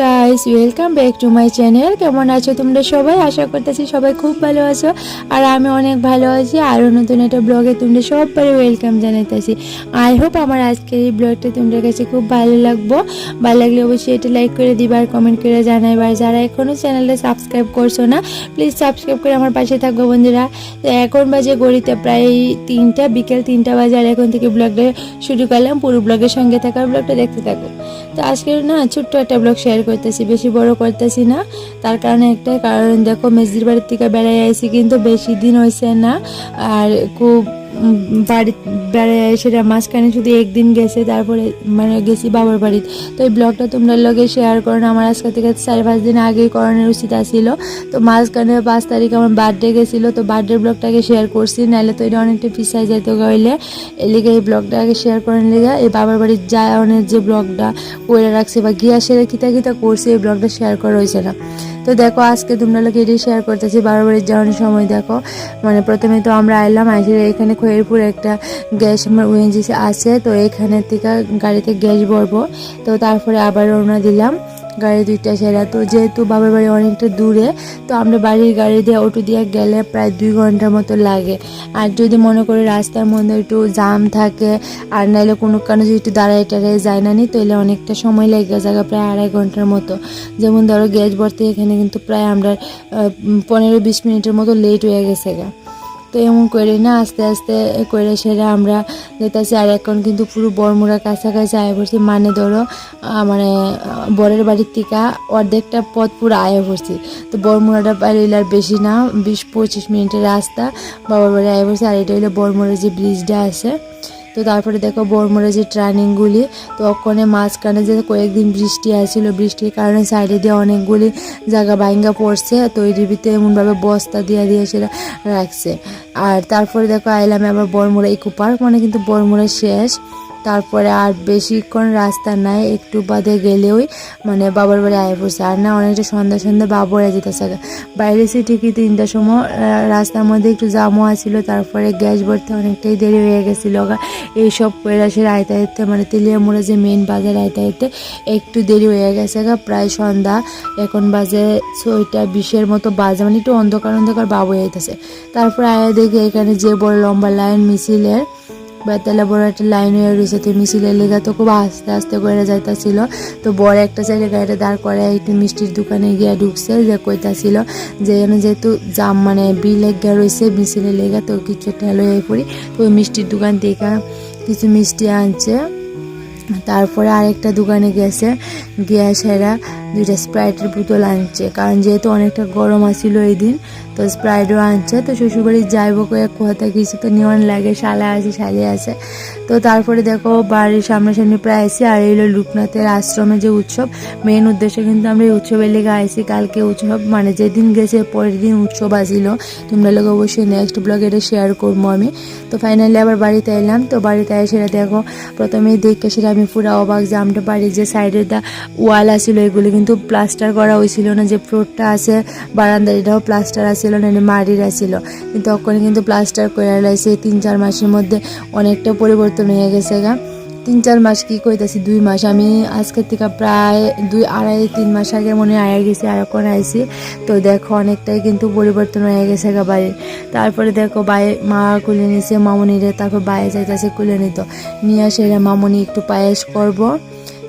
Guys welcome back to my channel কেমন আছো তোমরা সবাই? আশা করতেছি সবাই খুব ভালো আছো। আর আমি অনেক ভালো আছি আরও নতুন একটা ব্লগে তোমরা সবাই ওয়েলকাম জানাইতেছি। আই হোপ আমার আজকের এই ব্লগটা তোমাদের কাছে খুব ভালো লাগবো। ভালো লাগলে অবশ্যই এটা লাইক করে দিবা আর কমেন্ট করে জানাইবা। আর যারা এখনও চ্যানেলটা সাবস্ক্রাইব করছ না প্লিজ সাবস্ক্রাইব করে আমার পাশে থাকব বন্ধুরা। এখন বাজে গড়িতে প্রায় তিনটা, বিকেল তিনটা বাজে। আর এখন থেকে ব্লগটা শুরু করলাম। পুরো ব্লগের সঙ্গে থাকার ব্লগটা দেখতে থাকো। তো আজকে না ছোট্ট একটা ব্লগ শেয়ার করতেছি, বেশি বড় করতেছি না। তার কারণে একটাই কারণ, দেখো মেজির বাড়ির থেকে বেড়াই আইছি, কিন্তু বেশি দিন হয়েছে না। আর খুব বাড়ি বেড়াই সেটা মাঝখানে শুধু একদিন গেছে, তারপরে মানে গেছি বাবার বাড়িতে। তো এই ব্লগটা তোমরা লগে শেয়ার করো আমার আজকে থেকে চার পাঁচ দিন আগেই করানোর উচিত আসছিল তো মাঝখানে পাঁচ তারিখ আমার বার্থডে গেছিল, তো বার্থডে ব্লগটাকে শেয়ার করছি, নাহলে তো এটা অনেকটা পিছাই যেত গইলে। এলিগে এই ব্লগটাকে শেয়ার করার লেগে এই বাবার বাড়ির যাওয়ানের যে ব্লগটা করে রাখছে বা গিয়া সেরে কিতা কিতা করছে, এই ব্লগটা শেয়ার করা হয়েছে না। তো দেখো, আজকে তোমরা লোক এটি শেয়ার করতেছি বাবার যাওয়ার সময় দেখো। মানে প্রথমে তো আমরা আইলাম, আইসে এখানে খয়েরপুর একটা গ্যাস আমার ওএনজিসি আছে, তো এখানে থেকে গাড়িতে গ্যাস ভরবো। তো তারপরে আবার রওনা দিলাম। গাড়ি দুইটা সেরা তো যেহেতু বাবার বাড়ি অনেকটা দূরে, তো আমরা বাড়ির গাড়ি দিয়ে অটো দিয়ে গেলে প্রায় দুই ঘণ্টার মতো লাগে। আর যদি মনে করি রাস্তার মধ্যে একটু জাম থাকে, আর নাইলে কোনো কারণে যদি একটু দাঁড়ায় টাড়ায় যায় না নি তাহলে অনেকটা সময় লেগে যাবে প্রায় আড়াই ঘণ্টার মতো। যেমন ধরো গ্যাস ভর্তি এখানে কিন্তু প্রায় আমরা পনেরো বিশ মিনিটের মতো লেট হয়ে গেছে গা। তো এমন করে না, আস্তে আস্তে করে সেরে আমরা যেতেছি আর এখন কিন্তু পুরো বড়মুড়া কাছাকাছি আয় পড়ছি। মানে ধরো মানে বরের বাড়ির থেকে অর্ধেকটা পথ পুরো আয় পড়ছি। তো বড়মুড়াটা পাইলে আর বেশি না, বিশ পঁচিশ মিনিটের রাস্তা বাবার বাড়ি আয় পড়ছি। আর এটা হলো বড়মুড়ার যে ব্রিজটা আছে। তো তারপরে দেখো বরমুড়া যে ট্রেনিংগুলি, তো ওখানে মাঝখানে যে কয়েকদিন বৃষ্টি আসছিল বৃষ্টির কারণে সাইডে দিয়ে অনেকগুলি জায়গা বাইঙ্গা পড়ছে, তো এই ডিবিতে এমনভাবে বস্তা দিয়ে দিয়ে সেটা রাখছে। আর তারপরে দেখো আইলামে আবার বরমুড়া ইকো পার্ক মানে কিন্তু বরমুড়া শেষ। তারপরে আর বেশিক্ষণ রাস্তা নাই, একটু বাদে গেলেওই মানে বাবার বাড়ি আয় পড়ছে। আর না, অনেকটা সন্ধ্যা সন্ধ্যা বাবরা যেতেছে। বাইরে সে ঠিকই তিনটার সময় রাস্তার মধ্যে একটু জামও আছিল, তারপরে গ্যাস ভরতে অনেকটাই দেরি হয়ে গেছিল। এইসব কৈলাসের আইতে আইতে মানে তেলিয়ামুড়া যে মেন বাজার আইতে আইতে একটু দেরি হয়ে গেছে গা। প্রায় সন্ধ্যা, এখন বাজে ছয়টা বিশের মতো বাজে মানে একটু অন্ধকার অন্ধকার বাবু যাইতেছে তারপরে আয়া দেখি এখানে যে বড় লম্বা লাইন মিছিলের বেতালা বড় একটা লাইন হয়ে রয়েছে, তো মিছিলের লেগা তো খুব আস্তে আস্তে করে যাইতাছিল। তো বড় একটা সাইডে গাড়িটা দাঁড় করে একটু মিষ্টির দোকানে গিয়ে ঢুকছে, যে কইতাছিল যে এখানে যেহেতু জাম মানে বিল লেগা রয়েছে মিছিলের লেগা তো কিছু ঠেলো হয়ে পড়ি, তো মিষ্টির দোকান থেকে কিছু মিষ্টি আনছে। তারপরে আরেকটা দোকানে গেছে, গিয়া সেরা দুইটা স্প্রাইটের বোতল আনছে। কারণ যেহেতু অনেকটা গরম আছিল এই দিন, তো স্প্রাইটও আনছে। তো শ্বশুরবাড়ি যাইব কয়েক কথা কিছু তো নিয়ন লাগে, শালা আছে, শালি আছে। তো তারপরে দেখো বাড়ির সামনাসামনি প্রায় আইসি, আর এইলো লোকনাথের আশ্রমে যে উৎসব মেন উদ্দেশ্য কিন্তু আমরা এই উৎসবের লেগে আইসি। কালকে উৎসব মানে যেদিন গেছে পরের দিন উৎসব আসিল তোমরা লোক অবশ্যই নেক্সট ব্লগে এটা শেয়ার করব আমি। তো ফাইনালি আবার বাড়িতে এলাম। তো বাড়িতে এসে দেখো, প্রথমেই দেখে সেটা আমি পুরো অবাক যে পারি যে সাইডে দা ওয়াল আছিল, এগুলো কিন্তু প্লাস্টার করা হয়েছিল না, যে ফ্লোরটা আছে বারান্দার এটাও প্লাস্টার আছিল না মাটির আছিল। কিন্তু তখন কিন্তু প্লাস্টার করে লাইছে, তিন চার মাসের মধ্যে অনেকটা পরিবর্তন হয়ে গেছে গা। তিন চার মাস কি কইতাছি, দুই মাস। আমি আজকের থেকে প্রায় দুই, আড়াই, তিন মাস আগে মনে আয়া গেছি আর এখন আইসি তো দেখো, অনেকটাই কিন্তু পরিবর্তন হয়ে গেছে গা বাড়ির। তারপরে দেখো বায়ে মা কুলে নিছে, মামনিরে, তারপর বাইরে যাইতেছে কুলে নিত। নিয়ে আসে মামনি, একটু পায়েস করব।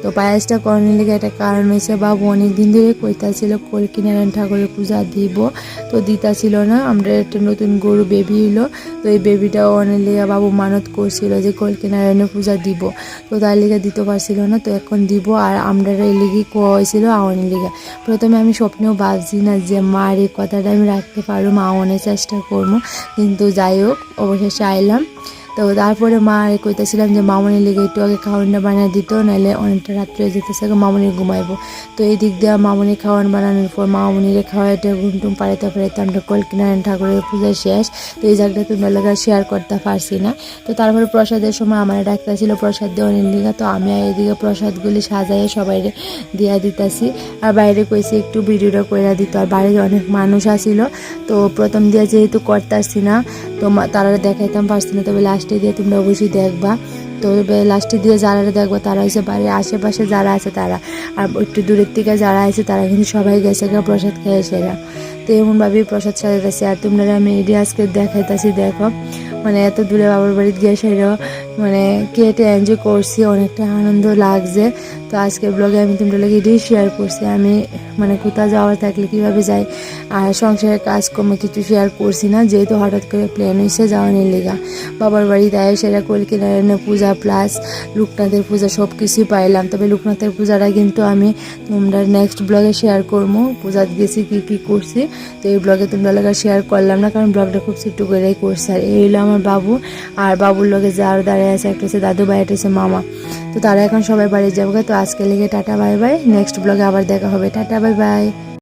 তো পায়েসটা করানোর লেগে একটা কারণ হয়েছে, বাবু অনেক দিন ধরে কইতাছিল কলকিনারায়ণ ঠাকুরের পূজা দিব। তো দিতা ছিল না, আমরা একটা নতুন গরু বেবি হলো তো এই বেবিটাও অনেক লেগে বাবু মানত করছিল যে কলকিনারায়ণের পূজা দিব। তো তার লেগে দিতে পারছিল না, তো এখন দিব, আর আমরা এই লেগে কোয়া হয়েছিল আওয়ানের লেগে। প্রথমে আমি স্বপ্নেও ভাবছি না যে মার এই কথাটা আমি রাখতে পারব, মা অনেক চেষ্টা করব, কিন্তু যাই হোক, অবশেষে আইলাম। তো তারপরে মা কইতেছিলাম যে, মামনির লেগে একটু আগে খাওয়ানটা বানিয়ে দিত নাহলে অনেকটা রাত্রে যেতেছে মামনি ঘুমাইবো। তো এই দিক দিয়ে মামনি খাওয়ান বানানোর পর মামনিরে ঘুম টুম পাড়াইতে পাড়াইতে আমরা কলকিনারায়ণ ঠাকুরের পূজা শেষ। তো এই জায়গাটা তোমরা লেগে শেয়ার করতে পারছি না। তো তারপরে প্রসাদের সময় আমার ডাক্তার ছিল প্রসাদ দেওয়ার লিগা। তো আমি এইদিকে প্রসাদগুলি সাজাইয়ে সবাই দিয়া দিতাছি। আর বাইরে কইছি একটু ভিডিওটা কইরা দিত। আর বাইরে অনেক মানুষ আসিল তো প্রথম দিয়ে যেহেতু করতেছি না তো তারা দেখাইতাম পারছি না। তবে লাস্টে দিয়ে তোমরা অবশ্যই দেখবা। তো লাস্টে দিয়ে যারা দেখব, তারা হচ্ছে বাড়ির আশেপাশে যারা আছে তারা। আর একটু দূরের থেকে যারা আছে, তারা কিন্তু সবাই গেছে গা প্রসাদ খেয়ে সেরা তো এমনভাবেই প্রসাদ সাজাইতেছি। আর তোমরা আমি এটি আজকে দেখাইতেছি, দেখো। মানে এত দূরে বাবার বাড়িতে গিয়ে সেরা মানে কেটে এনজয় করছি, অনেকটা আনন্দ লাগছে। তো আজকে ব্লগে আমি তোমরা লাগে এটাই শেয়ার করছি। আমি মানে কোথাও যাওয়ার থাকলে কীভাবে যাই আর সংসারের কাজকর্ম কিছু শেয়ার করছি না, যেহেতু হঠাৎ করে প্ল্যান হয়েছে যাওয়ানোর লেগা। বাবার বাড়িতে আয় সেরা কলকিনারায়ণের পূজা প্লাস লোকনাথের পূজা সব কিছুই পাইলাম। তবে লোকনাথের পূজাটা কিন্তু আমি তোমরা নেক্সট ব্লগে শেয়ার করব। পূজা গেছি কী কী করছি, তো এই ব্লগে তোমরা লাগা শেয়ার করলাম না, কারণ ব্লগটা খুব ছোট্ট করেই করছে। আর এই হলো আমার বাবু। আর বাবুর লগে যার দাঁড়িয়ে আছে, একটা হচ্ছে দাদু ভাই, একটা হচ্ছে মামা। তো তারা এখন সবাই বাড়ি যাব। তো আজকে লেগে টাটা, বাই বাই। নেক্সট ব্লগে আবার দেখা হবে। টাটা, বাই বাই।